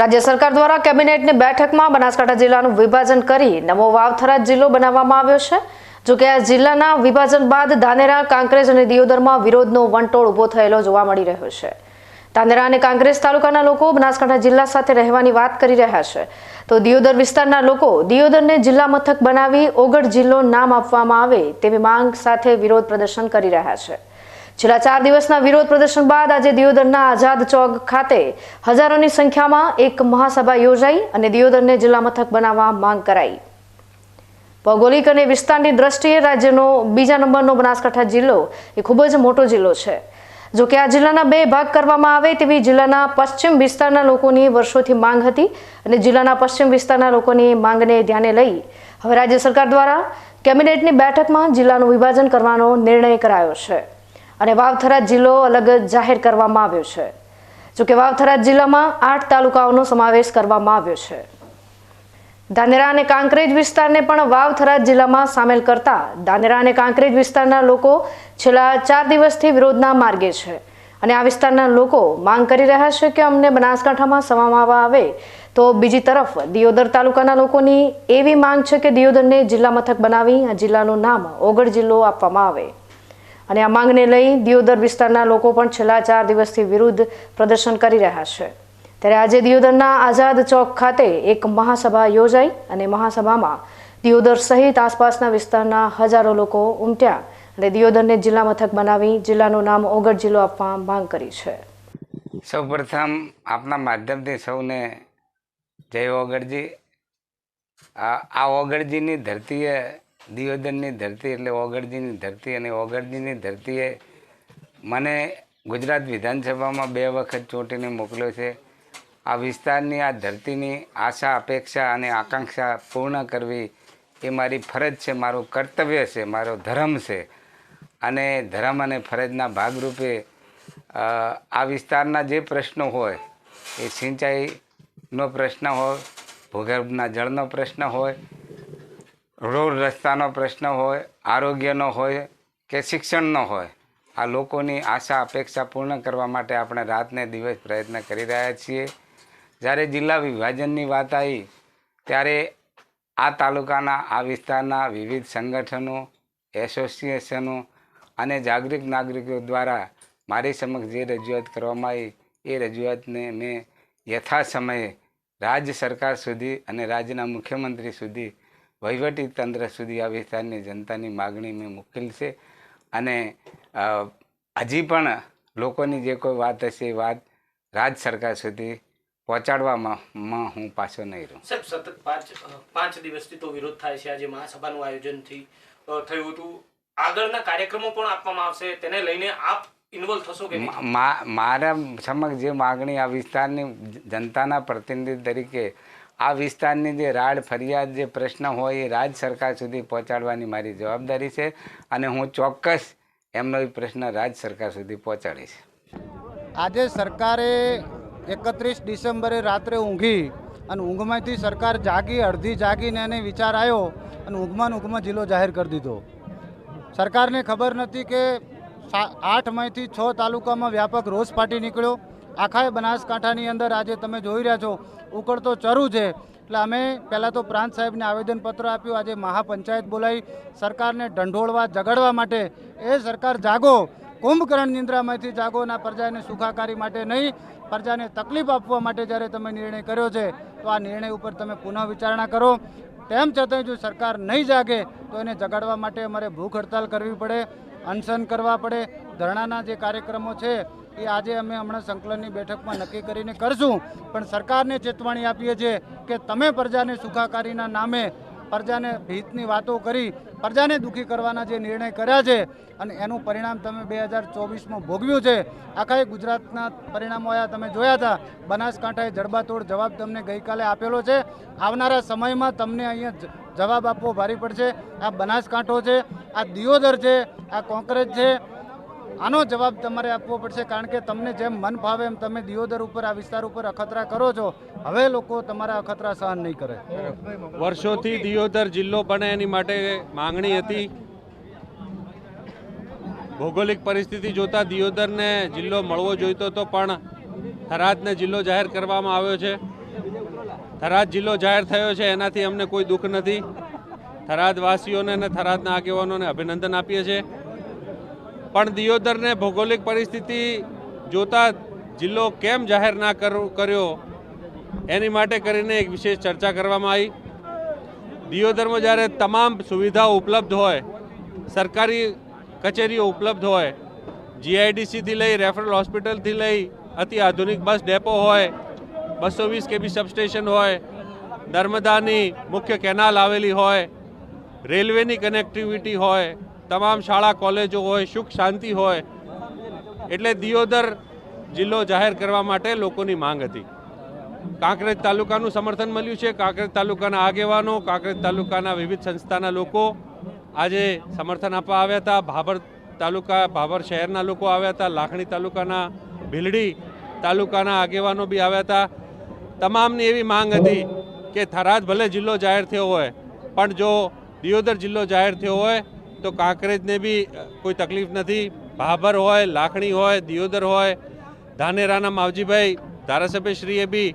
રાજ્ય સરકાર દ્વારા કેબિનેટની બેઠકમાં બનાસકાંઠા જિલ્લાનું વિભાજન કરી નવો વાવથરા જિલ્લો બનાવવામાં આવ્યો છે. જોકે આ જિલ્લાના વિભાજન બાદ ધાનેરા, કાંકરેજ અને દિયોદરમાં વિરોધનો વંટોળ ઊભો થયેલો જોવા મળી રહ્યો છે. ધાનેરા અને કાંકરેજ તાલુકાના લોકો બનાસકાંઠા જિલ્લા સાથે રહેવાની વાત કરી રહ્યા છે. તો દિયોદર વિસ્તારના લોકો દિયોદરને જિલ્લા મથક બનાવી ઓગળ જિલ્લો નામ આપવામાં આવે તેવી માંગ સાથે વિરોધ પ્રદર્શન કરી રહ્યા છે. છેલ્લા ચાર દિવસના વિરોધ પ્રદર્શન બાદ આજે દિયોદરના આઝાદ ચોક ખાતે હજારોની સંખ્યામાં એક મહાસભા યોજાઈ અને દિયોદરને જિલ્લા મથક બનાવવા માંગ કરાઈ. ભૌગોલિક અને વિસ્તારની દ્રષ્ટિએ રાજ્યનો બીજા નંબરનો બનાસકાંઠા જિલ્લો એ ખૂબ જ મોટો જિલ્લો છે. જો કે આ જિલ્લાના બે ભાગ કરવામાં આવે તેવી જિલ્લાના પશ્ચિમ વિસ્તારના લોકોની વર્ષોથી માંગ હતી અને જિલ્લાના પશ્ચિમ વિસ્તારના લોકોની માંગને ધ્યાને લઈ હવે રાજ્ય સરકાર દ્વારા કેબિનેટની બેઠકમાં જિલ્લાનું વિભાજન કરવાનો નિર્ણય કરાયો છે. અને વાવથરા જિલ્લો અલગ જાહેર કરવામાં આવ્યો છે. જોકે વાવથરા જિલ્લામાં આઠ તાલુકાઓનો સમાવેશ કરવામાં આવ્યો છે. ધાનેરા અને કાંકરેજ વિસ્તારને પણ વાવથરા જિલ્લામાં સામેલ કરતા ધાનેરા અને કાંકરેજ વિસ્તારના લોકો છેલ્લા ચાર દિવસથી વિરોધના માર્ગે છે. અને આ વિસ્તારના લોકો માંગ કરી રહ્યા છે કે અમને બનાસકાંઠામાં સમાવવામાં આવે. તો બીજી તરફ દિયોદર તાલુકાના લોકોની એવી માંગ છે કે દિયોદરને જિલ્લા મથક બનાવી આ જિલ્લાનું નામ ઓગળ જિલ્લો આપવામાં આવે. અને આ માંગને લઈ દિયોદર વિસ્તારના લોકો પણ છેલ્લા ચાર દિવસથી વિરુદ્ધ પ્રદર્શન કરી રહ્યા છે. ત્યારે આજે દિયોદરના આઝાદ ચોક ખાતે એક મહાસભા યોજાઈ અને મહાસભામાં દિયોદર સહિત આસપાસના વિસ્તારના હજારો લોકો ઉમટ્યા અને દિયોદરને જિલ્લા મથક બનાવી જિલ્લાનું નામ ઓગળ જિલ્લો આપવા માંગ કરી છે. સૌપ્રથમ આપના માધ્યમથી સૌને જય ઓગળજી. આ ઓગળજીની ધરતીએ દિયોદરની ધરતી એટલે ઓગળજીની ધરતી અને ઓગળજીની ધરતીએ મને ગુજરાત વિધાનસભામાં બે વખત ચૂંટીને મોકલ્યો છે. આ વિસ્તારની આ ધરતીની આશા, અપેક્ષા અને આકાંક્ષા પૂર્ણ કરવી એ મારી ફરજ છે, મારું કર્તવ્ય છે, મારો ધર્મ છે. અને ધર્મ અને ફરજના ભાગરૂપે આ વિસ્તારના જે પ્રશ્નો હોય એ સિંચાઈનો પ્રશ્ન હોય, ભૂગર્ભના જળનો પ્રશ્ન હોય રોડ રસ્તાનો પ્રશ્ન હોય, આરોગ્યનો હોય કે શિક્ષણનો હોય, આ લોકોની આશા અપેક્ષા પૂર્ણ કરવા માટે આપણે રાતને દિવસ પ્રયત્ન કરી રહ્યા છીએ. જ્યારે જિલ્લા વિભાજનની વાત આવી, ત્યારે આ તાલુકાના, આ વિસ્તારના વિવિધ સંગઠનો, એસોસિએશનો અને જાગૃત નાગરિકો દ્વારા મારી સમક્ષ જે રજૂઆત કરવામાં આવી, એ રજૂઆતને મેં યથા સમયે રાજ્ય સરકાર સુધી અને રાજ્યના મુખ્યમંત્રી સુધી વહીવટી તંત્ર સુધી આ વિસ્તારની જનતાની માગણી મેં મૂકેલ છે. અને હજી પણ લોકોની જે કોઈ વાત હશે એ વાત રાજ્ય સરકાર સુધી પહોંચાડવામાં હું પાછો નહીં રહું. સાહેબ સતત પાંચ પાંચ દિવસથી તો વિરોધ થાય છે. આજે મહાસભાનું આયોજનથી થયું હતું. આગળના કાર્યક્રમો પણ આપવામાં આવશે. તેને લઈને આપ ઇન્વોલ્વ થશો કે મારા સમક્ષ જે માગણી આ વિસ્તારની જનતાના પ્રતિનિધિ તરીકે આ વિસ્તારની જે રાડ, ફરિયાદ, જે પ્રશ્ન હોય એ રાજ્ય સરકાર સુધી પહોંચાડવાની મારી જવાબદારી છે અને હું ચોક્કસ એમનો એ પ્રશ્ન રાજ્ય સરકાર સુધી પહોંચાડીશ. આજે સરકારે એકત્રીસ ડિસેમ્બરે રાત્રે ઊંઘી અને ઊંઘમાંથી સરકાર જાગી, અડધી જાગીને એને વિચાર આવ્યો અને ઊંઘમાં ઊંઘમાં જિલ્લો જાહેર કરી દીધો. સરકારને ખબર નથી કે આઠ મઈથી છ તાલુકામાં વ્યાપક રોષ ફાટી નીકળ્યો. આખાય બનાસકાંઠાની અંદર આજે તમે જોઈ રહ્યા છો, ઉકળતો ચરું છે. એટલે અમે પહેલાં તો પ્રાંત સાહેબને આવેદનપત્ર આપ્યું, આજે મહાપંચાયત બોલાવી, સરકારને ઢંઢોળવા જગાડવા માટે. એ સરકાર જાગો કુંભકરણ નિંદ્રામાંથી અને પ્રજાને સુખાકારી માટે નહીં, પ્રજાને તકલીફ આપવા માટે જ્યારે તમે નિર્ણય કર્યો છે, તો આ નિર્ણય ઉપર તમે પુનઃ વિચારણા કરો. તેમ છતાંય જો સરકાર નહીં જાગે, તો એને જગાડવા માટે અમારે ભૂખ હડતાલ કરવી પડે, અનશન કરવા પડે. ધરણાના જે કાર્યક્રમો છે એ આજે અમે હમણાં સંકલનની બેઠકમાં નક્કી કરીને કરશું. પણ સરકારને ચેતવણી આપીએ છીએ કે તમે પ્રજાને સુખાકારીના નામે પ્રજાને હિતની વાતો કરી, પ્રજાને દુઃખી કરવાના જે નિર્ણય કર્યા છે અને એનું પરિણામ તમે બે હજાર ચોવીસમાં ભોગવ્યું છે. આખા ગુજરાતના પરિણામો આયા તમે જોયા હતા. બનાસકાંઠાએ જડબાતોડ જવાબ તમને ગઈકાલે આપેલો છે. આવનારા સમયમાં તમને અહીંયા જવાબ આપવો ભારી પડશે. આ બનાસકાંઠો છે, આ દિયોદર છે, આ કોંક્રેજ છે આનો જવાબ તમારે આપવો પડશે કારણ કે તમને જેમ મન ફાવે એમ તમે દિયોદર ઉપર, આ વિસ્તાર ઉપર અખતરા કરો છો. હવે લોકો તમારા અખતરા સહન નહીં કરે. વર્ષોથી દિયોદર જિલ્લો બને એની માટે માંગણી હતી. ભૌગોલિક પરિસ્થિતિ જોતા દિયોદરને જિલ્લો મળવો જોઈતો હતો, પણ થરાદને જિલ્લો જાહેર કરવામાં આવ્યો છે. થરાદ જિલ્લો જાહેર થયો છે, એનાથી અમને કોઈ દુઃખ નથી. થરાદવાસીઓને અને થરાદના આગેવાનોને અભિનંદન આપીએ છીએ. પણ દિયોદરને ભૌગોલિક પરિસ્થિતિ જોતા જિલ્લો કેમ જાહેર ના કર્યો? એની માટે કરીને એક વિશેષ ચર્ચા કરવામાં આવી. દિયોદરમાં જ્યારે તમામ સુવિધાઓ ઉપલબ્ધ હોય, સરકારી કચેરીઓ ઉપલબ્ધ હોય, જીઆઈડીસીથી લઈ, રેફરલ હોસ્પિટલથી લઈ, અતિ આધુનિક બસ ડેપો હોય, બસો વીસ કેબી સબસ્ટેશન હોય, નર્મદાની મુખ્ય કેનાલ આવેલી હોય, રેલવેની કનેક્ટિવિટી હોય તમામ શાળા, કોલેજો હોય, સુખ, શાંતિ હોય, એટલે દિયોદર જિલ્લો જાહેર કરવા માટે લોકોની માંગ હતી. કાંકરેજ તાલુકાનું સમર્થન મળ્યું છે. કાંકરેજ તાલુકાના આગેવાનો, કાંકરેજ તાલુકાના વિવિધ સંસ્થાના લોકો આજે સમર્થન આપવા આવ્યા હતા. ભાભર તાલુકા, ભાભર શહેરના લોકો આવ્યા હતા. લાખણી તાલુકાના, ભીલડી તાલુકાના આગેવાનો બી આવ્યા હતા. તમામની એવી માંગ હતી કે થરાદ ભલે જિલ્લો જાહેર થયો હોય, પણ જો દિયોદર જિલ્લો જાહેર થયો હોય તો કાંકરેજને બી કોઈ તકલીફ નથી. ભાભર હોય, લાખણી હોય, દિયોદર હોય, ધાનેરાના માવજીભાઈ ધારાસભ્યશ્રીએ બી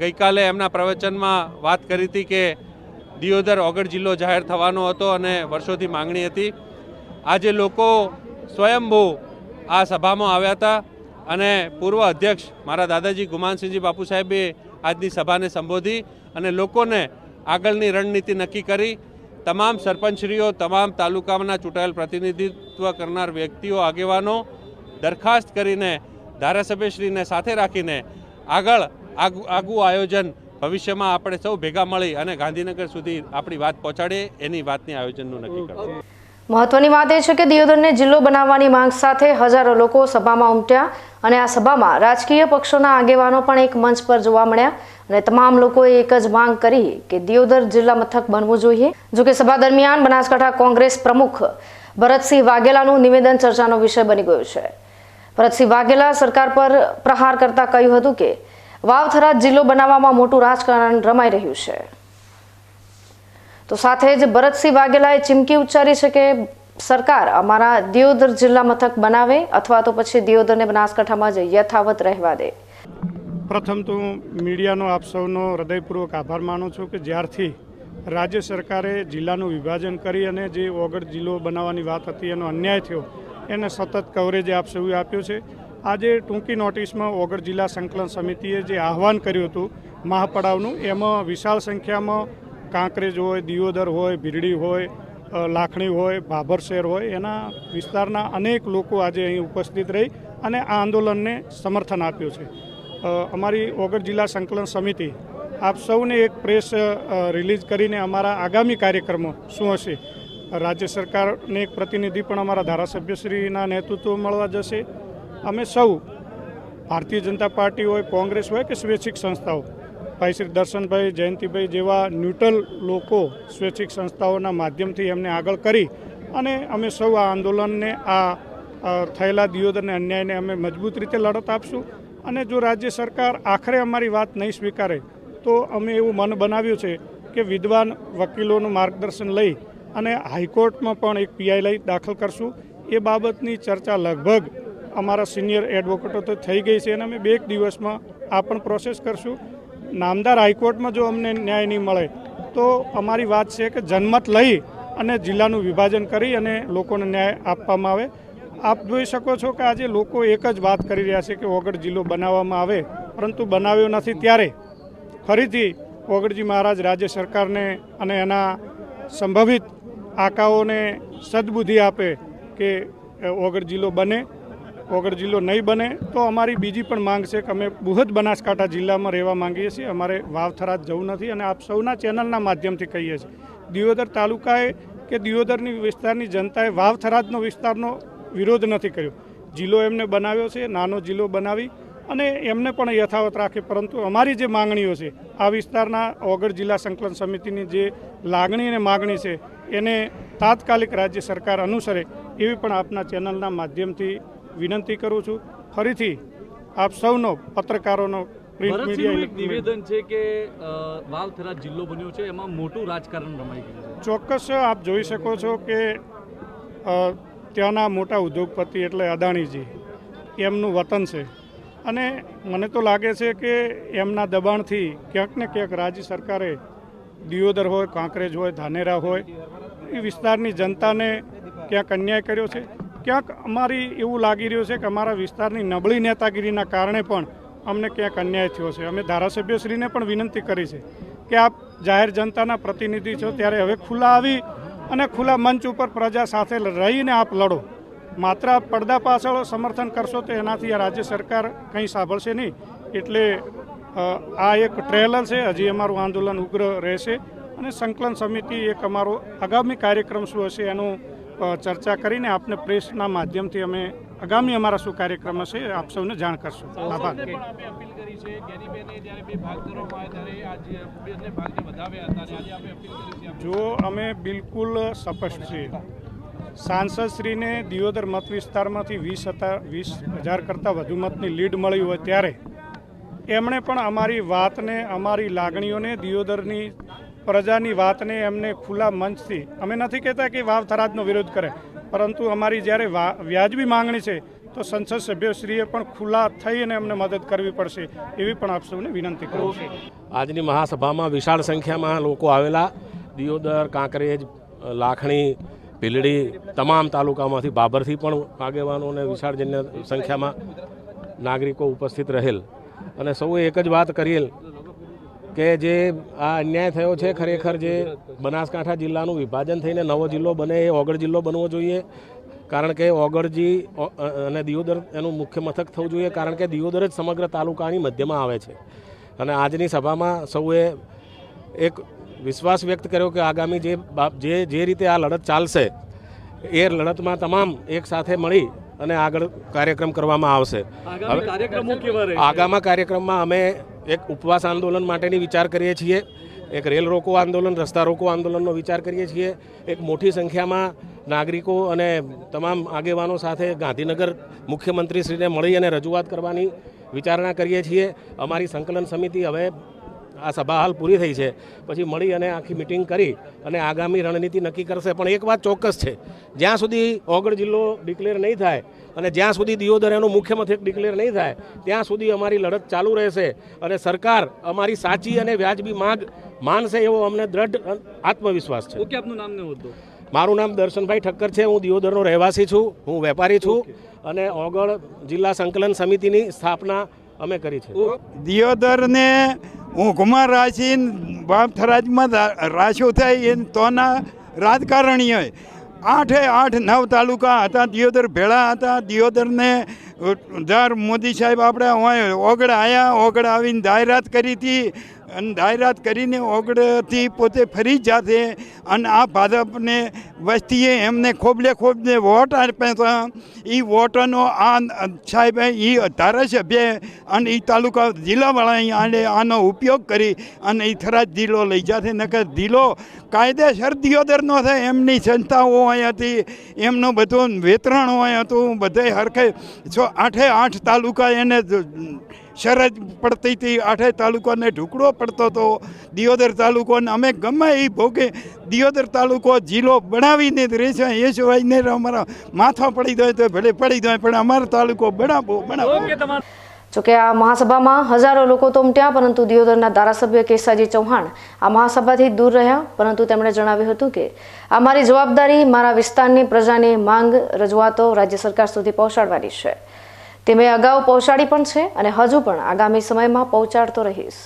ગઈકાલે એમના પ્રવચનમાં વાત કરી હતી કે દિયોદર ઓગળ જિલ્લો જાહેર થવાનો હતો અને વર્ષોથી માંગણી હતી. આજે લોકો સ્વયંભૂ આ સભામાં આવ્યા હતા અને પૂર્વ અધ્યક્ષ મારા દાદાજી ગુમાનસિંહજી બાપુ સાહેબે આજની સભાને સંબોધી અને લોકોને આગળની રણનીતિ નક્કી કરી. તમામ સરપંચશ્રીઓ, તમામ તાલુકાના ચૂંટાયેલ પ્રતિનિધિત્વ કરનાર વ્યક્તિઓ, આગેવાનો દરખાસ્ત કરીને ધારાસભ્યશ્રીને સાથે રાખીને આગળ આગુ આગું આયોજન ભવિષ્યમાં આપણે સૌ ભેગા મળી અને ગાંધીનગર સુધી આપણી વાત પહોંચાડીએ, એની વાતની આયોજનનું નક્કી કરવું મહત્વની વાત એ છે કે દિયોદરને જિલ્લો બનાવવાની માંગ સાથે હજારો લોકો સભામાં ઉમટ્યા અને આ સભામાં રાજકીય પક્ષોના આગેવાનો પણ એક મંચ પર જોવા મળ્યા અને તમામ લોકોએ એક જ માંગ કરી કે દિયોદર જિલ્લા મથક બનવું જોઈએ. જોકે સભા દરમિયાન બનાસકાંઠા કોંગ્રેસ પ્રમુખ ભરતસિંહ વાઘેલાનું નિવેદન ચર્ચાનો વિષય બની ગયું છે. ભરતસિંહ વાઘેલા સરકાર પર પ્રહાર કરતા કહ્યું હતું કે વાવથરા જિલ્લો બનાવવામાં મોટું રાજકારણ રમાઈ રહ્યું છે. તો સાથે જ ભરતસિંહ વાઘેલાએ ચીમકી ઉચ્ચારી છે કે, સરકાર અમારા દિયોદર જિલ્લા મથક બનાવે અથવા તો પછી દિયોદરને બનાસકાંઠામાં જ યથાવત રહેવા દે. પ્રથમ તો મીડિયાનો આપ સૌનો હૃદયપૂર્વક આભાર માનું છું કે જ્યારથી રાજ્ય સરકારે જિલ્લાનું વિભાજન કરી અને જે ઓગળ જિલ્લો બનાવવાની વાત હતી, એનો અન્યાય થયો, એને સતત કવરેજ આપ સૌએ આપ્યું છે. આજે ટૂંકી નોટિસમાં ઓગળ જિલ્લા સંકલન સમિતિએ જે આહવાન કર્યું હતું મહાપડાવનું, એમાં વિશાળ સંખ્યામાં કાંકરેજ હોય, દિયોદર હોય, ભીરડી હોય લાખણી હોય ભાભર શહેર હોય, એના વિસ્તારના અનેક લોકો આજે અહીં ઉપસ્થિત રહી અને આ આંદોલનને સમર્થન આપ્યું છે. અમારી ઓગર જિલ્લા સંકલન સમિતિ, આપ સૌને એક પ્રેસ રિલીઝ કરીને અમારા આગામી કાર્યક્રમો શું હશે? રાજ્ય સરકારને એક પ્રતિનિધિ પણ અમારા ધારાસભ્યશ્રીના નેતૃત્વ મળવા જશે. અમે સૌ ભારતીય જનતા પાર્ટી હોય, કોંગ્રેસ હોય કે સ્વૈચ્છિક સંસ્થાઓ ભાઈ શ્રી દર્શનભાઈ જયંતિભાઈ જેવા ન્યુટ્રલ લોકો સ્વૈચ્છિક સંસ્થાઓના માધ્યમથી એમને આગળ કરી અને અમે સૌ આ આંદોલનને, આ થયેલા દિયોદ અને અન્યાયને અમે મજબૂત રીતે લડત આપશું. અને જો રાજ્ય સરકાર આખરે અમારી વાત નહીં સ્વીકારે, તો અમે એવું મન બનાવ્યું છે કે વિદ્વાન વકીલોનું માર્ગદર્શન લઈ અને હાઈકોર્ટમાં પણ એક પીઆઈ લઈ દાખલ કરશું. એ બાબતની ચર્ચા લગભગ અમારા સિનિયર એડવોકેટો તો થઈ ગઈ છે અને અમે બે એક દિવસમાં આ પણ પ્રોસેસ કરશું. નામદાર હાઈકોર્ટમાં જો અમને ન્યાય નહીં મળે, તો અમારી વાત છે કે જનમત લઈ અને જિલ્લાનું વિભાજન કરી અને લોકોને ન્યાય આપવામાં આવે. આપ જોઈ શકો છો કે આજે લોકો એક જ વાત કરી રહ્યા છે કે ઓગળ જિલ્લો બનાવવામાં આવે, પરંતુ બનાવ્યો નથી ત્યારે. ફરીથી ઓગળજી મહારાજ રાજ્ય સરકારને અને એના સંભવિત આકાઓને સદબુદ્ધિ આપે કે ઓગળ જિલ્લો બને. ઓગળ જિલ્લો નહીં બને, તો અમારી બીજી પણ માંગ છે કે અમે બૃહદ બનાસકાંઠા જિલ્લામાં રહેવા માંગીએ છીએ. અમારે વાવથરા જ જવું નથી અને આપ સૌના ચેનલના માધ્યમથી કહીએ છીએ. દિયોદર તાલુકાએ કે દિયોદરની વિસ્તારની જનતાએ વાવથરાજનો વિસ્તારનો વિરોધ નથી કર્યો. જિલ્લો એમને બનાવ્યો છે, નાનો જિલ્લો બનાવી અને એમને પણ યથાવત રાખે, પરંતુ અમારી જે માંગણીઓ છે, આ વિસ્તારના ઓગળ જિલ્લા સંકલન સમિતિની જે લાગણી અને માગણી છે, એને તાત્કાલિક રાજ્ય સરકાર અનુસરે એવી પણ આપના ચેનલના માધ્યમથી વિનંતી કરું છું. ફરીથી આપ સૌનો પત્રકારોનો પ્રિન્ટ મીડિયા નિવેદન છે કે વાવથરા જિલ્લો બન્યો છે એમાં મોટું રાજકારણ રમાઈ ગયું ચોક્કસ આપ જોઈ શકો છો કે ત્યાંના મોટા ઉદ્યોગપતિ એટલે અદાણીજી એમનું વતન છે. અને મને તો લાગે છે કે એમના દબાણથી ક્યાંક ને ક્યાંક રાજ્ય સરકારે દિયોદર હોય કાંકરેજ હોય ધાનેરા હોય એ વિસ્તારની જનતાને ક્યાંક અન્યાય કર્યો છે. ક્યાંક અમારી એવું લાગી રહ્યું છે કે અમારા વિસ્તારની નબળી નેતાગીરીના કારણે પણ અમને ક્યાંક અન્યાય થયો છે. અમે ધારાસભ્યશ્રીને પણ વિનંતી કરી છે કે આપ જાહેર જનતાના પ્રતિનિધિ છો ત્યારે હવે ખુલ્લા આવી અને ખુલ્લા મંચ ઉપર પ્રજા સાથે રહીને આપ લડો. માત્ર પડદા પાછળ સમર્થન કરશો તો એનાથી આ રાજ્ય સરકાર કંઈ સાંભળશે નહીં. એટલે આ એક ટ્રેલર છે. હજી અમારું આંદોલન ઉગ્ર રહેશે અને સંકલન સમિતિ એક અમારો આગામી કાર્યક્રમ શું હશે એનું ચર્ચા કરીને આપને પ્રેસના માધ્યમથી અમે આગામી અમારા શું કાર્યક્રમ હશે આપ સૌને જાણ કરશું. આભાર. જો અમે બિલકુલ સ્પષ્ટ છીએ સાંસદશ્રીને દિયોદર મત વિસ્તારમાંથી વીસ હતા વીસ હજાર કરતાં વધુ મતની લીડ મળી હોય ત્યારે એમણે પણ અમારી વાતને અમારી લાગણીઓને દિયોદરની પ્રજાની વાતને એમને ખુલ્લા મંચથી. અમે નથી કહેતા કે વાવ થરાદનો વિરોધ કરે, પરંતુ અમારી જ્યારે વ્યાજબી માંગણી છે, તો સંસદ સભ્યશ્રીએ પણ ખુલ્લા થઈ અને અમને મદદ કરવી પડશે, એવી પણ આપ સૌને વિનંતી કરું છું. આજની મહાસભામાં વિશાળ સંખ્યામાં લોકો આવેલા. દિયોદર, કાંકરેજ, લાખણી ભીલડી તમામ તાલુકામાંથી બાબરથી પણ આગેવાનો અને વિશાળ જન્ય સંખ્યામાં નાગરિકો ઉપસ્થિત રહેલ. અને સૌએ એક જ વાત કરેલ કે જે આ અન્યાય થયો છે ખરેખર જે બનાસકાંઠા જિલ્લાનું વિભાજન થઈને નવો જિલ્લો બને, એ ઓગળ જિલ્લો બનવો જોઈએ. કારણ કે ઓગળજી અને દિયોદર એનું મુખ્ય મથક થવું જોઈએ. કારણ કે દિયોદર જ સમગ્ર તાલુકાની મધ્યમાં આવે છે. અને આજની સભામાં સૌએ એક વિશ્વાસ વ્યક્ત કર્યો કે આગામી જે જે જે રીતે આ લડત ચાલશે, એ લડતમાં તમામ એક સાથે મળી અને આગળ કાર્યક્રમ કરવામાં આવશે. આગામી હવે- આગામી કાર્યક્રમમાં અમે એક ઉપવાસ આંદોલન માટેની વિચાર કરીએ છીએ એક રેલ રોકો આંદોલન રસ્તા રોકો આંદોલનનો વિચાર કરીએ છીએ એક મોટી સંખ્યામાં નાગરિકો અને તમામ આગેવાનો સાથે ગાંધીનગર મુખ્યમંત્રીશ્રીને મળી અને રજૂઆત કરવાની વિચારણા કરીએ છીએ. અમારી સંકલન સમિતિ હવે આ સભા હાલ પૂરી થઈ છે. પછી મળી અને આખી મિટિંગ કરી અને આગામી રણનીતિ નક્કી કરશે. પણ એક વાત ચોક્કસ છે. જ્યાં સુધી ઓગળ જિલ્લો ડિક્લેર નહીં થાય અને જ્યાં સુધી દિયોદરાનું મુખ્ય મથક ડિક્લેર નહીં થાય ત્યાં સુધી અમારી લડત ચાલુ રહેશે અને સરકાર અમારી સાચી અને વ્યાજબી માંગ માનશે એવો અમને દ્રઢ આત્મવિશ્વાસ છે. ઓકે આપનું નામ ને હોદ્દો. મારું નામ દર્શનભાઈ ઠક્કર છે. હું દિયોદરનો રહેવાસી છું. હું વેપારી છું અને ઓગળ જિલ્લા સંકલન સમિતિની સ્થાપના અમે કરી છે. દિયોદરને ઊંઘમાં બાપ થરાજમાં રાશો થાય એ તોના રાજકારણીઓએ આઠે આઠ નવ તાલુકા હતા, દિયોદર ભેળા હતા. દિયોદરને ધાર મોદી સાહેબ આપણે ઓગળ આવ્યા ઓગળ આવીને જાહેરાત કરી હતી. અને જાહેરાત કરીને ઓગળથી પોતે ફરી જાતે અને આ ભાજપને વસ્તીએ એમને ખોબલે ખોબને વોટ આપ્યા એ વોટનો આ સાહેબ એ ધારાસભ્ય અને એ તાલુકા જિલ્લાવાળાએ આને આનો ઉપયોગ કરી અને એ થરા જિલ્લો લઈ જશે. નકર જિલ્લો કાયદેસર દિયોદરનો થાય. એમની સંસ્થાઓ અહીં હતી, એમનું બધું વેતરણ હોય હતું, બધે હરખે. છો આઠે આઠ તાલુકા એને શરજ પડતી હતી આઠે તાલુકાને ઢુકડો પડતો હતો. દિયોદર તાલુકોને અમે ગમે એ ભોગે દિયોદર તાલુકો જિલ્લો બનાવીને જ રહેશે એ સિવાયને અમારા માથા પડી જાય તો ભલે પડી જાય પણ અમારો તાલુકો બનાવો બનાવો. જોકે આ મહાસભામાં હજારો લોકો તો ઉમટ્યા પરંતુ દિયોદરના ધારાસભ્ય કેસાજી ચૌહાણ આ મહાસભાથી દૂર રહ્યા. પરંતુ તેમણે જણાવ્યું હતું કે આ મારી જવાબદારી મારા વિસ્તારની પ્રજાની માંગ રજૂઆતો રાજ્ય સરકાર સુધી પહોંચાડવાની છે. તે મેં અગાઉ પહોંચાડી પણ છે અને હજુ પણ આગામી સમયમાં પહોંચાડતો રહીશ.